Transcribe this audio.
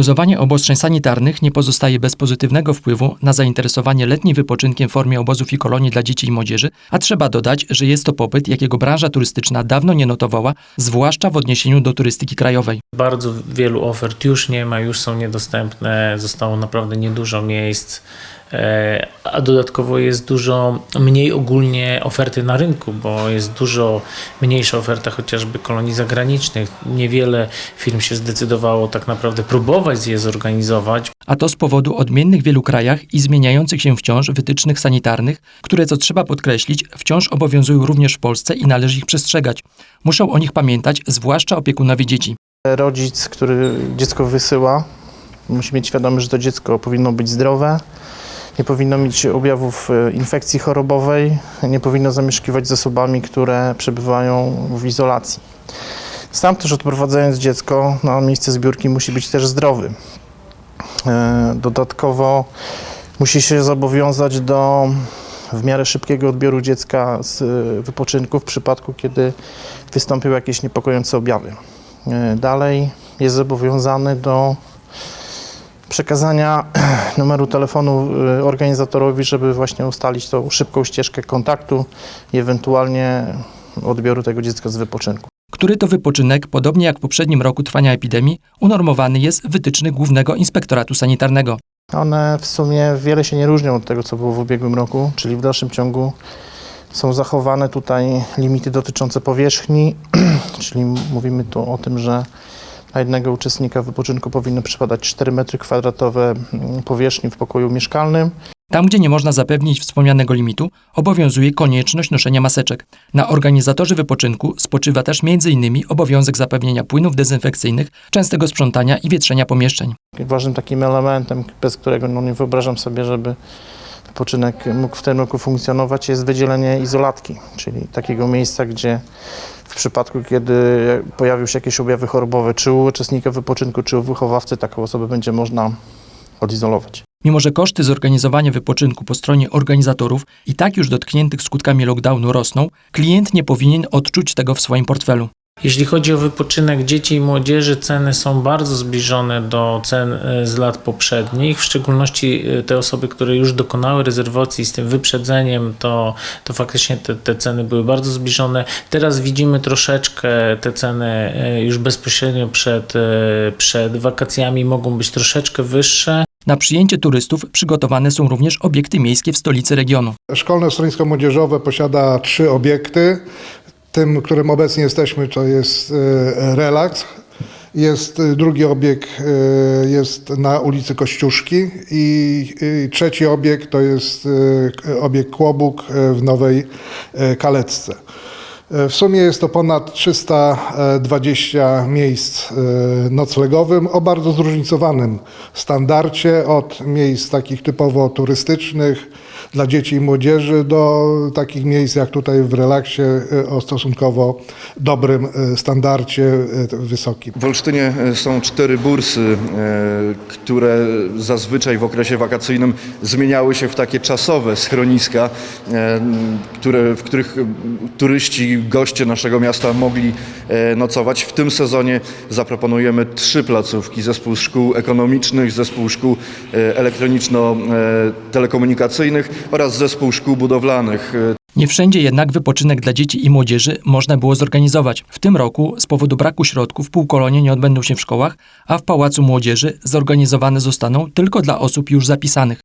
Luzowanie obostrzeń sanitarnych nie pozostaje bez pozytywnego wpływu na zainteresowanie letnim wypoczynkiem w formie obozów i kolonii dla dzieci i młodzieży, a trzeba dodać, że jest to popyt, jakiego branża turystyczna dawno nie notowała, zwłaszcza w odniesieniu do turystyki krajowej. Bardzo wielu ofert już nie ma, już są niedostępne, zostało naprawdę niedużo miejsc, a dodatkowo jest dużo mniej ogólnie oferty na rynku, bo jest dużo mniejsza oferta chociażby kolonii zagranicznych. Niewiele firm się zdecydowało tak naprawdę próbować je zorganizować, A to z powodu odmiennych w wielu krajach i zmieniających się wciąż wytycznych sanitarnych, które, co trzeba podkreślić, wciąż obowiązują również w Polsce i należy ich przestrzegać. Muszą o nich pamiętać, zwłaszcza opiekunowie dzieci. Rodzic, który dziecko wysyła, musi mieć świadomość, że to dziecko powinno być zdrowe, nie powinno mieć objawów e, infekcji chorobowej, nie powinno zamieszkiwać z osobami, które przebywają w izolacji. Sam też odprowadzając dziecko na miejsce zbiórki musi być też zdrowy. E, Dodatkowo musi się zobowiązać do w miarę szybkiego odbioru dziecka z e, wypoczynku w przypadku, kiedy wystąpią jakieś niepokojące objawy. Dalej jest zobowiązany do przekazania numeru telefonu e, organizatorowi, żeby właśnie ustalić tą szybką ścieżkę kontaktu i ewentualnie odbioru tego dziecka z wypoczynku. Który to wypoczynek, podobnie jak w poprzednim roku trwania epidemii, unormowany jest w wytycznych Głównego Inspektoratu Sanitarnego. One w sumie wiele się nie różnią od tego, co było w ubiegłym roku, czyli w dalszym ciągu są zachowane tutaj limity dotyczące powierzchni, czyli mówimy tu o tym, że na jednego uczestnika wypoczynku powinno przypadać 4 m2 powierzchni w pokoju mieszkalnym. Tam, gdzie nie można zapewnić wspomnianego limitu, obowiązuje konieczność noszenia maseczek. Na organizatorze wypoczynku spoczywa też m.in. obowiązek zapewnienia płynów dezynfekcyjnych, częstego sprzątania i wietrzenia pomieszczeń. Ważnym takim elementem, bez którego no, nie wyobrażam sobie, żeby wypoczynek mógł w tym roku funkcjonować, jest wydzielenie izolatki, czyli takiego miejsca, gdzie w przypadku, kiedy pojawią się jakieś objawy chorobowe, czy u uczestnika wypoczynku, czy u wychowawcy, taką osobę będzie można odizolować. Mimo, że koszty zorganizowania wypoczynku po stronie organizatorów i tak już dotkniętych skutkami lockdownu rosną, klient nie powinien odczuć tego w swoim portfelu. Jeśli chodzi o wypoczynek dzieci i młodzieży, ceny są bardzo zbliżone do cen e, z lat poprzednich. W szczególności e, te osoby, które już dokonały rezerwacji z tym wyprzedzeniem, to, to faktycznie te, te ceny były bardzo zbliżone. Teraz widzimy troszeczkę te ceny e, już bezpośrednio przed, przed wakacjami mogą być troszeczkę wyższe. Na przyjęcie turystów przygotowane są również obiekty miejskie w stolicy regionu. Szkolne Schronisko Młodzieżowe posiada trzy obiekty. Tym, którym obecnie jesteśmy, to jest e, Relaks. Jest e, drugi obiekt e, jest na ulicy Kościuszki i, trzeci obiekt to jest obiekt Kłobuk w Nowej Kalecce. E, W sumie jest to ponad 320 miejsc e, noclegowym o bardzo zróżnicowanym standardzie, od miejsc takich typowo turystycznych dla dzieci i młodzieży do takich miejsc jak tutaj w relaksie e, o stosunkowo dobrym standardzie wysokim. W Olsztynie są cztery bursy, które zazwyczaj w okresie wakacyjnym zmieniały się w takie czasowe schroniska, które, w których e, goście naszego miasta mogli e, nocować. W tym sezonie zaproponujemy trzy placówki, zespół szkół ekonomicznych, zespół szkół e, elektroniczno-telekomunikacyjnych oraz zespół szkół budowlanych. E, Nie wszędzie jednak wypoczynek dla dzieci i młodzieży można było zorganizować. W tym roku z powodu braku środków półkolonie nie odbędą się w szkołach, a w Pałacu Młodzieży zorganizowane zostaną tylko dla osób już zapisanych.